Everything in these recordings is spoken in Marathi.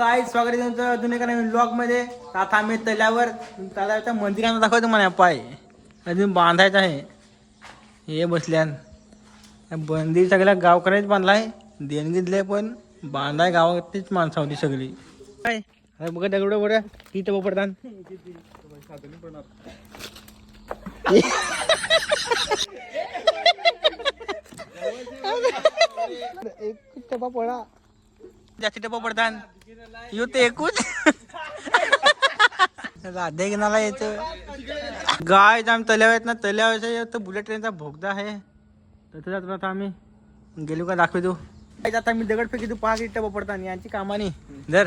काय स्वागत आहे तुमचं अजून एका नवीन ब्लॉगमध्ये आता आम्ही तल्यावर तलावाच्या मंदिरांना दाखवतो म्हणा पाय. अजून बांधायचं आहे. हे बसल्यान. मंदिर सगळ्या गावकऱ्याच बांधला आहे देणगी दिले पण. बांधाय गावातलीच माणसं होती सगळी. काय? अरे बघा दगड बरं. किती पडतात एक टपा पडा जास्ती टपा पडतात यो ते एकूच राधे घेणाला येतं. गाय आम्ही तल्यावर आहेत ना तल्यावर बुलेट ट्रेनचा भोगदा आहे. तिथे जातो आता आम्ही. गेलो का दाखवतो. काय आता मी दगड फेकी तू किती टपा पडतात यांची कामानी. जर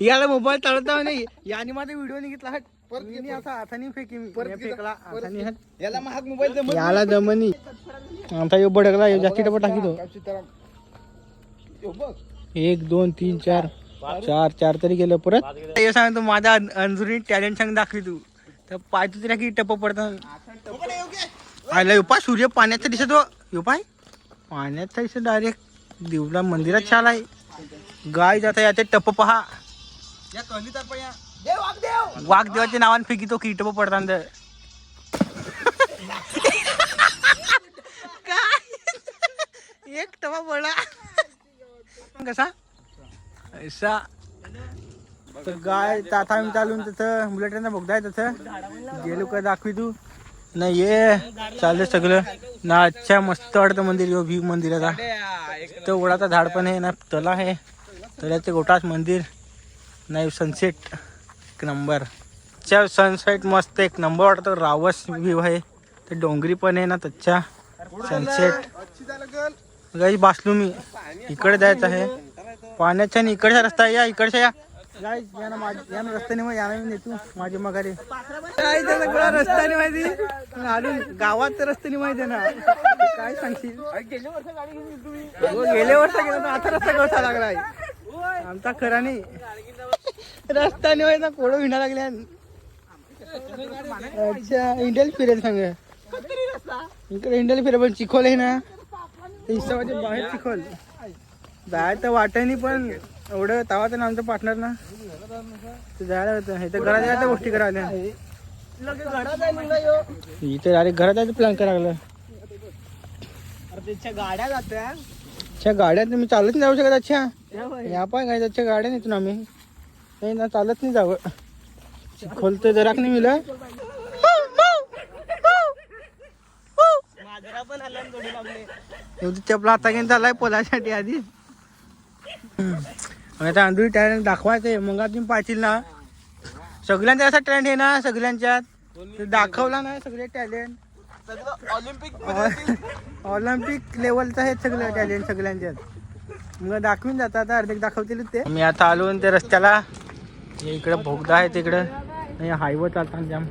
याला मोबाईल चालवता नाही. याने माझा व्हिडिओ निघितला याला महाग मोबाईल याला जमनी आमचा यो बडकला यो जास्ती टपा टाकी तो. एक दोन तीन चार चार चार तरी गेलं परत? हे सांगतो माझा अंजुरी टॅलेंट सांग दाखवी तू. तर पाय तुझ्या की टप पडतात पाय सूर्य पाण्याचा दिसत हो. यो पाय पाण्याचा दिसत डायरेक्ट देवला मंदिरात छाल आहे. गाय जाता याचे टप पहा. या कहली तर पण या. वाघ देवाच्या नावाने फेकी तो की टप पडतात काय? एक टपा पडला. कसा? ऐसा. तर गाय ताथा. मी चालून तसं बुलेटांना बघताय तिथं. गेलो का दाखवी तू. नाही ये. चाललं सगळं. ना अच्छा मस्त वाटतं मंदिर. यो व्ह्यू मंदिराचा तो ओढाचा झाड पण आहे ना तला आहे. तल्याचे गोटाच मंदिर. नाही सनसेट एक नंबर अच्छा सनसेट मस्त एक नंबर वाटतो. रावस व्ह्यू आहे. ते डोंगरी पण आहे ना तच्चा. सनसेट गाई बसलो मी इकडे जायचं आहे. पाण्याच्या आणि इकडचा रस्ता आहे, या इकडच्या या. गाई यानं माझ- यानं रस्त्याने मग यानं मी नेतो. माझी मगारी काय त्याला कुणा रस्त्याने माहिती. आलून गावात रस्त्याने माहिती आहे ना. काय सांगशील? हो, गेल्या वर्ष गेलो ना आता रस्ता कसा लागलाय आमचा खरा नाही. रस्त्याने माहिती ना कोडं विणा लागल्या अच्छा इंडियन फिरेल सांग. इकडे इंडियन फिरेल पण चिखोल आहे ना. इंस्टामध्ये बाहेर चिखोल जायचं तर वाटायनी पण एवढं तवा तर आमचं पार्टनर ना. ते जायला होतं. हे तर घरात जायचं गोष्टी करायला. इथे डायरेक्ट घरात जायचं प्लॅन करायला गाड्या जात्या अच्छा गाड्या मी चालत नाही जाऊ शकत अच्छा या पाय काय त्याच्या गाड्या नेतो आम्ही. नाही ना चालत नाही जावं. चिखोल तर जराक नाही मिळलं पण आला लागले. चपला आता घेऊन चाललाय पोलासाठी आधी. आणि आता अंधुरी टॅलेंट दाखवायचंय. मग तुम्ही पाहतील ना. सगळ्यांचा असा ट्रेंड आहे ना सगळ्यांच्यात. ते दाखवला ना सगळे टॅलेंट ऑलिम्पिक ऑलिम्पिक लेवलचं आहे सगळं टॅलेंट सगळ्यांच्यात. मग दाखवून जातात आता अर्धे दाखवतील ते. मी आता आलो त्या रस्त्याला. इकडं भोगदा आहे तिकडं. हायवा चालतात जाम.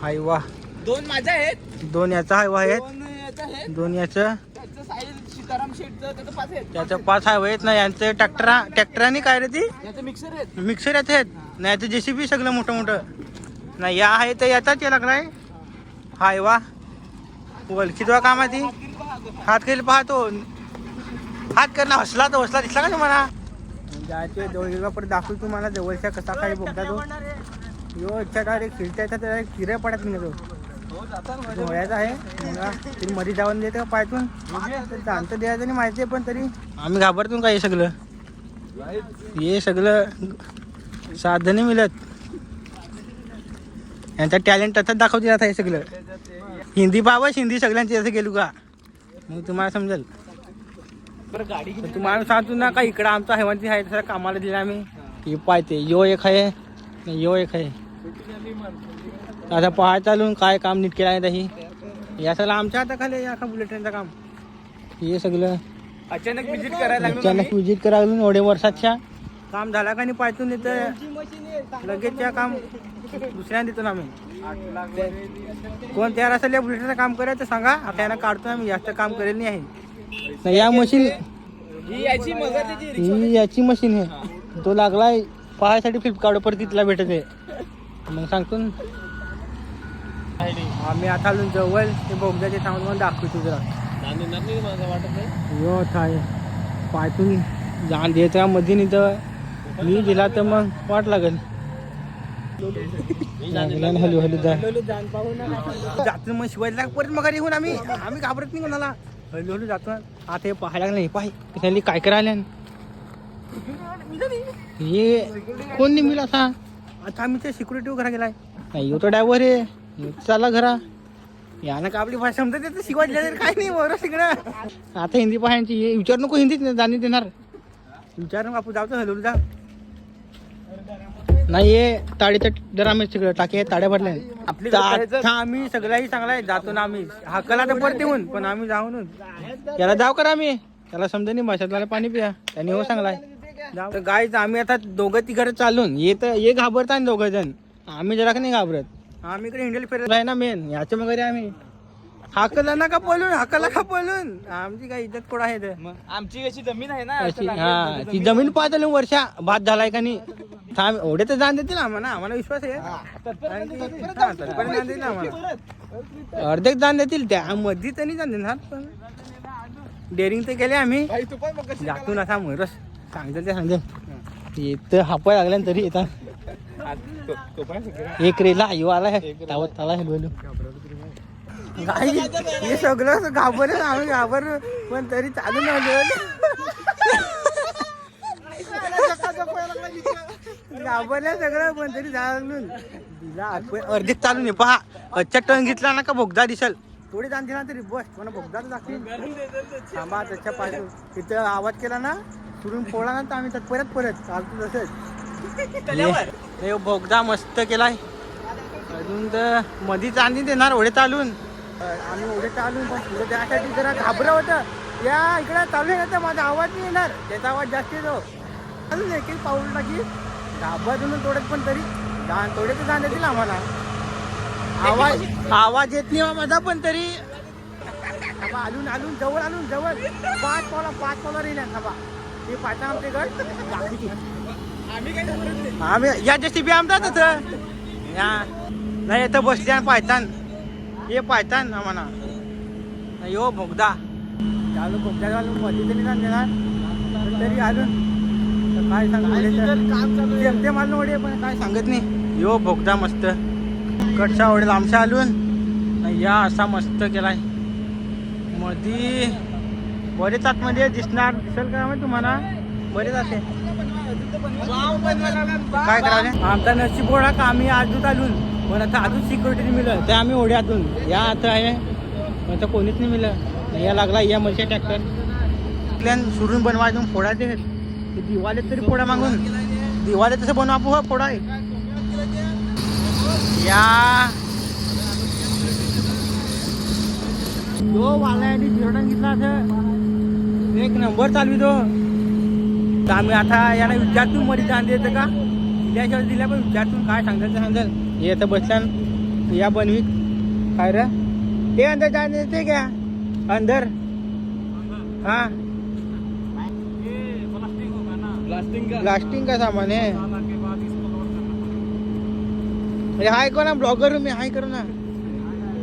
हायवा. दोन माझ्या आहेत दोन याचा हायवा आहेत दोन याच्या आहेत दोन याचं त्याचं साहिल सीताराम शेठचं त्याचं पाच आहेत त्याचं पाच हायवे आहेत ना यांचं ट्रॅक्टरा ट्रॅक्टराने काय रे ती याचे मिक्सर आहेत मिक्सर याचे आहेत नाही तर जेसीबी सगळं मोठं मोठं नाही या आहे तर याचाच या लागलाय हायवा वलखीतवा काम आहे ती हात खेळ पाहतो हात करणं हसला तर हसला दिसला का तुम्हाला जायचे जवळ परत दाखवू तुम्हाला जवळच्या कसा काय बघता तो यो इच्छा डायरेक्ट फिरता त्याला किरे पडत नाही तो डोळ्याचा आहे. तुम्ही मध्ये जाऊन देते का पायतून तर आमचं द्यायचं नाही माहिती आहे पण तरी. आम्ही घाबरतो का हे सगळं? हे सगळं साधने मिळत. यांचा टॅलेंट तसंच दाखवते आता हे सगळं. हिंदी पाहावं हिंदी सगळ्यांची असं गेलो का? मग तुम्हाला समजेल. बरं तुम्हाला सांगतो ना का इकडं आमचा हेवंती आहे तसं कामाला दिला आम्ही. हे पाहते यो एक आहे. यो एक आहे. आता पाहाय चालून काय काम नीट केलं आहे तही या सगळं आमच्या हाताखाली या का बुलेट ट्रेनचं काम? हे सगळं अचानक विजिट करायला अचानक विजिट करावं लागून एवढे वर्षाच्या. काम झाला का नाही पाहतून तिथं लगेचच्या काम दुसऱ्या देतो ना आम्ही. कोण तयार असेल या बुलेटचं काम करायचं सांगा. आता यांना काढतो आम्ही जास्त काम करेल नाही आहे. या मशीन ही याची ही मशीन आहे. तो लागलाय पाहायसाठी फ्लिपकार्ट पर तिथला भेटत आहे. मग सांगतो आम्ही आता आलो जवळ ते बोगद्याचे थांबून दाखवतो जरा. वाटत नाही. यो थाय पायथून जाण द्यायचा मध्ये नाही तर मी दिला तर मग वाट लागेल. हलू हलू जा. जातो मग शिवायला परत मग येऊन आम्ही आम्ही घाबरत नाही कोणाला. हलू हलू जातो आता हे पाहायला लागलं हे पाय कशाली काय करायला हे कोण नेमील असा आता आम्ही ते सिक्युरिटी घरा गेलाय. नाही तो ड्रायव्हर आहे. चालला घरा. यानं का आपली भाषा समजत ते शिकवायला जाईल काय नाही बरोबर शिकणं. आता हिंदी पाहायची हे विचार नको हिंदीत जाणी देणार. विचार नको आपण जातो हलवलं जा. नाही हे ताडीच्या जरा आम्ही तिकडे टाके ताड्या भरल्या. आपली आम्ही सगळ्याही चांगला आहे जातो ना आम्ही. हाकला तर परत येऊन पण आम्ही जाऊन याला जाऊ करा आम्ही. त्याला समजा नाही मला पाणी पिया. त्याने हो तर गाईच आम्ही आता दोघं तिघं चालून ये तर ये घाबरता दोघं जण आम्ही जरा का नाही घाबरत? आम्ही इकडे इंडियल फिरत आहे ना मेन याच्या वगैरे आम्ही. हाकला ना का पळून? हाकला का पळून? आमची काय इज्जत कोण आहे तर मग आमची कशी जमीन आहे ना अशी हा ती जमीन. पाहत वर्षा भात झालाय का नाही? थांब एवढे तर जाण देतील आम्हाला आम्हाला विश्वास आहे. हा, देतील आम्हाला. अर्धेक जाण देतील त्या मध्ये तर नाही जाण देणार पण डेअरिंग तर केले आम्ही. तू पण मग कशी जातून असा मरस सांगते ते सांगते इथं हापाय लागल्या तरी येतात. एक रेला आला आहे तावत त्याला हे बोलू गाई हे सगळं असं घाबरलं आम्ही घाबर पण तरी चालू नव्हतं घाबरलं सगळं पण तरी तिला हातपाय अर्धेक चालू नाही. पहा अच्छा टन घेतला ना का बोगदा दिसल? थोडी जाण दिला तरी बस मला बोगदा तर दाखवीन. थांबा त्याच्या पाहिजे तिथं आवाज केला ना सुरून पोळा ना तर आम्ही परत परत चालतो तसंच. हे बोगदा मस्त केलाय. अजून तर मधीच आणली देणार ओढे चालून. आम्ही ओढे चालून पण पुढे त्यासाठी जरा घाबरं होतं. या इकडे चालू आहे ना तर माझा आवाज नाही येणार. त्याचा आवाज जास्त येतो. चालून एक एक पाऊल टाकी घाबरून तोडत पण तरी. थोडे तर जाण देतील आम्हाला. आवाज आवाज येत नाही हो माझा पण तरी. आलून आलून जवळ आलून जवळ. पाच पावला पाच पावला थांबा. ते पाहता आमचे दाखवते. आम्ही आम्ही या जशी बी आमदार तसं या. नाही इथं बसली आणि पायतान हे पायतान आम्हाला. नाही भोगदा बोगदा चालू बोगदा चालू मध्ये तरी नाही देणार. तरी अजून. तर काय सांगू जमते मला नवडे पण काय सांगत नाही. यो बोगदा मस्त. कडचा वडे आमच्या आलून नाही या असा मस्त केलाय. मधी बरेच आतमध्ये दिसणार. दिसेल का माहिती तुम्हाला? बरेच असे. काय करावं आमचा नशीब ओढा का? आम्ही आजूत आलून. पण आता अजून सिक्युरिटी मिळलं. ते आम्ही ओढ्यातून. या आता आहे. पण आता कोणीच नाही मिळलं. या लागला या मलशा ट्रॅक्टर प्लॅन सुरून बनवायचं फोडा ते दिवाळीत तरी फोडा मागून. दिवाले तसं बनवा पोहा फोडा आहे. या. तो वाला आणि जिरोडन घेतला असं. एक नंबर चालवी तो. तर आम्ही आता याला विचारतून मध्ये जाण देतं का? दिल्याशिवाय दिल्या पण विचारतून काय ते सांगेल. हे आता बसल्यान या बनवी काय रे? हे अंदर जाण देते क्या अंदर. हा. Blasting का? ब्लास्टिंग का सामान है अरे हाय करो ना ब्लॉगर में हाय करो ना.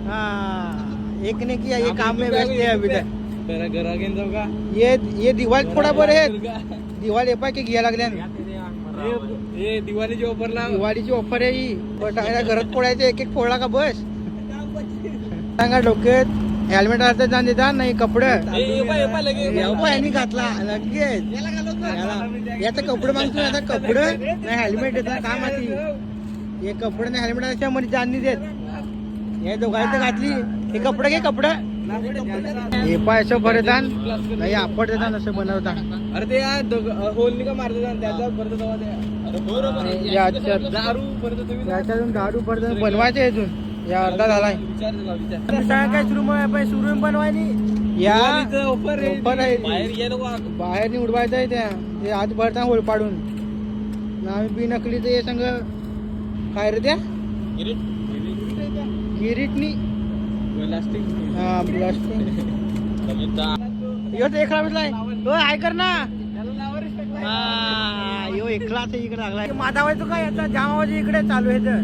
हाँ. एक ने किया ये काम में व्यस्त है अभी तक जरा घरा का? ये ये दिवाल थोडा बरं आहे दिवाळी एपाय की घ्या लागल्यान हे- दिवाळीच्या ऑफरला दिवाळीची ऑफर आहे ही. फटाकड्या घरात फोडायचे एक एक फोडला का बस? सांगा डोक्यात. हेल्मेट आता जाण देता नाही कपडे. यांनी घातला. लगेच. याचा कपडे मागतो आता कपडे. नाही हेल्मेट देता काय माहिती हे कपडे नाही हेल्मेट अशा मध्ये जाण नाही देत. हे तर घातली. हे कपडे घे कपडे. हे पाय असं भरतान नाही आपण देतात असं बनवता अरे ते या होल का मारतो त्याचा परत तेव्हा ते. अरे बरोबर याच्यात दारू परत याच्यातून बनवायचे इथून या अर्धा झालाय काय सुरू सुरू या आहे. ती. बाहेर ये नको बाहेर उडवायचं आहे त्या. ते आत भरता होल पाडून. न आम्ही बी नकली तर हे संग काय रे त्या? गिरीटनी. हा ब्लास्टिंग यो तर एकला भेटलाय हो आहे कर ना. हा यो एकलाच इकडे लागलाय. माझा तो काय याचा जाम आवाज इकडे चालू आहे तर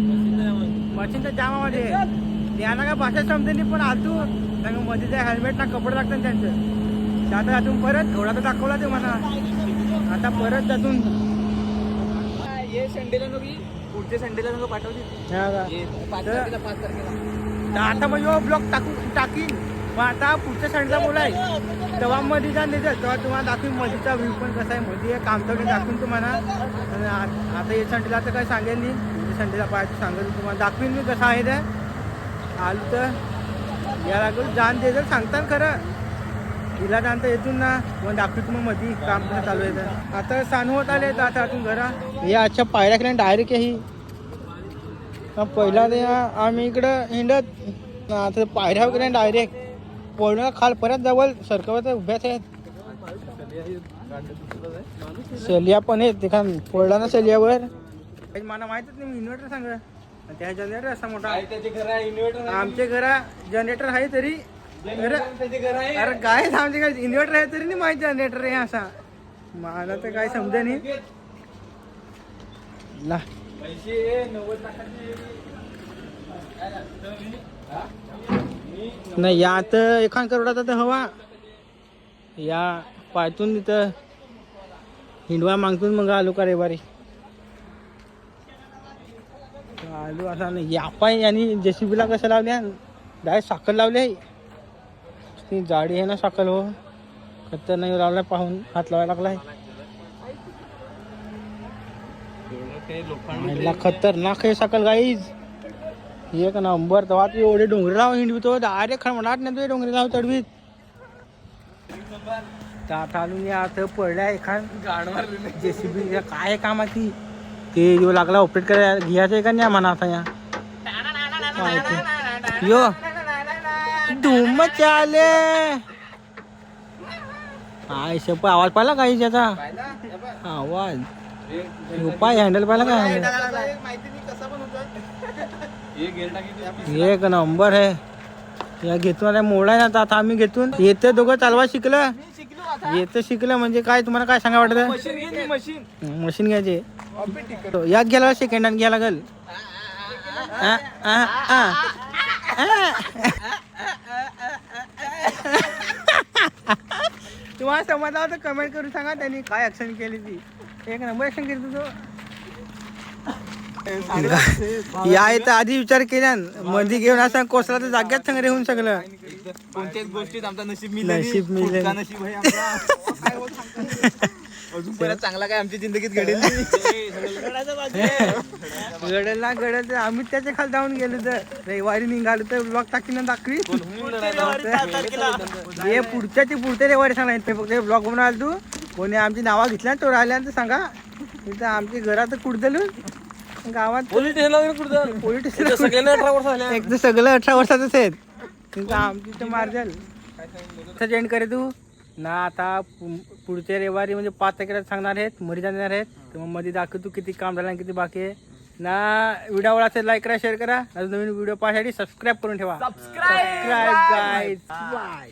मशीनचा जाम आवाज आहे त्यांना काय भाषा समजते नाही पण आतू सांगमध्ये हेल्मेट ना कपडे लागतात त्यांचं. त्यात अजून परत थोडा तर दाखवला ते म्हणा आता परत जातून. ये संडेला नको पुढच्या संडेला नको पाठवते. हा का? तर- पाच तारखेला. तर आता मग यो ब्लॉग टाकू टाकीन. मग आता पुढच्या संडेला बोलाय. तेव्हा मध्ये जाऊन देतात तेव्हा तुम्हाला दाखवीन मधीचा व्ह्यू पण कसा आहे. मध्ये काम कामतवडी दाखवीन तुम्हाला. आणि आता या संडेला तर काय सांगेल नाही. पुढच्या संडेला पाहायचं सांगेल तुम्हाला. दाखवीन मी कसं आहे त्या आलो तर. या लागून जाण दे जर सांगता खरं. तिला नंतर येतून ना. मग दाखवी मग मध्ये काम चालू आहे तर आता सानू होत आले तर आता अजून घरा. हे आजच्या पायऱ्या केल्या डायरेक्ट ही. पहिला ते आम्ही इकडं हिंडत आता पायऱ्या वगैरे डायरेक्ट पळणं खाल परत जवळ सरकवत उभ्याच आहेत. सलिया पण आहेत ते का पडला ना सलियावर काही मला माहितच नाही इन्व्हर्टर सांग. त्या जनरेटर असा मोठा. त्याचे घर आहे इन्व्हर्टर आमच्या घरा जनरेटर आहे तरी. अरे त्याचे घर आहे. अरे काय आमच्या काय इन्व्हर्टर आहे तरी नाही माहिती जनरेटर आहे असा. मला तर काय समजा नाही. नाही या तर एखाद करोडाचा तर हवा. या पायतून तिथं हिंडवा मागतून मग आलो का रे बारी आलो असा नाही. या पाय आणि जेसीबीला कसं लावल्या डायरेक्ट साखर लावली आहे. ती जाडी आहे ना साखर हो. खतर नाही लावला पाहून. हात लावायला लागलाय. ते महिला खतरनाक आहे साखर गाईज एक नंबर तेव्हा तू एवढे डोंगरे लाव हिंडवितो. डायरेक्ट खणमणाट नाही तू डोंगरे लाव चढवीत त्यात आलून या आता पडल्या एखाद गाड मारलेले. जेसीबी काय कामाची? ते यो लागला ऑपरेट करायला घ्यायचं आहे का नाही म्हणा आता या. यो. धूम चाले हा शप आवाज पाहिला काही त्याचा आवाज. यो पाय हँडल पाहिला का? handle? माहिती नाही कसा पण होता हे गेअर टाकी एक नंबर आहे. या घेतून आता मोडा ना आता आम्ही घेतून. येतं दोघं चालवा शिकलं. शिकलो आता. येतं शिकलं म्हणजे काय तुम्हाला काय सांगा वाटतं? मशीन घ्यायचे. यात घ्यायला सेकंड हँड घ्यायला लागल. तुम्हाला समजला तर कमेंट करून सांगा त्यांनी काय ऍक्शन केली ती. एक नंबर ऍक्शन केली तुझं या इथं आधी विचार केला मध्ये घेऊन असं कोसला तर जाग्यात संग रेहून सगळं. कोणत्याच गोष्टीत आमचा नशीब नशीब मिळलं. नशीब आहे आमचा. अजून परत चांगला काय आमच्या जिंदगीत घडेल गडल ना गडल तर आम्ही त्याच्याखाली जाऊन गेलो तर. रविवारी निघालो तर ब्लॉग टाकीनं दाखवी. हे पुढच्या ते पुढच्या रविवारी सांगायचं फक्त ब्लॉग बनवायला तू. कोणी आमची नावा घेतल्या तो राहिल्यानंतर सांगा इथं आमची घरात कुठदलून गावात पोलीस स्टेशनला कुठं पोलीस इथं सगळ्यांना अठरा वर्ष झाले. एक तर सगळं अठरा वर्षाचंच आहेत. तिथं आमची तर मारजाल. कसं एंड करे तू. ना आता पुढच्या रविवारी म्हणजे पाच तारखेला सांगणार आहेत मध्ये जाणार आहेत. तर मग मध्ये दाखव तू किती काम झालं आणि किती बाकी आहे. ना व्हिडिओ आवडला असेल लाईक करा शेअर करा. अजून नवीन व्हिडिओ पाहण्यासाठी सबस्क्राईब करून ठेवा. Subscribe guys bye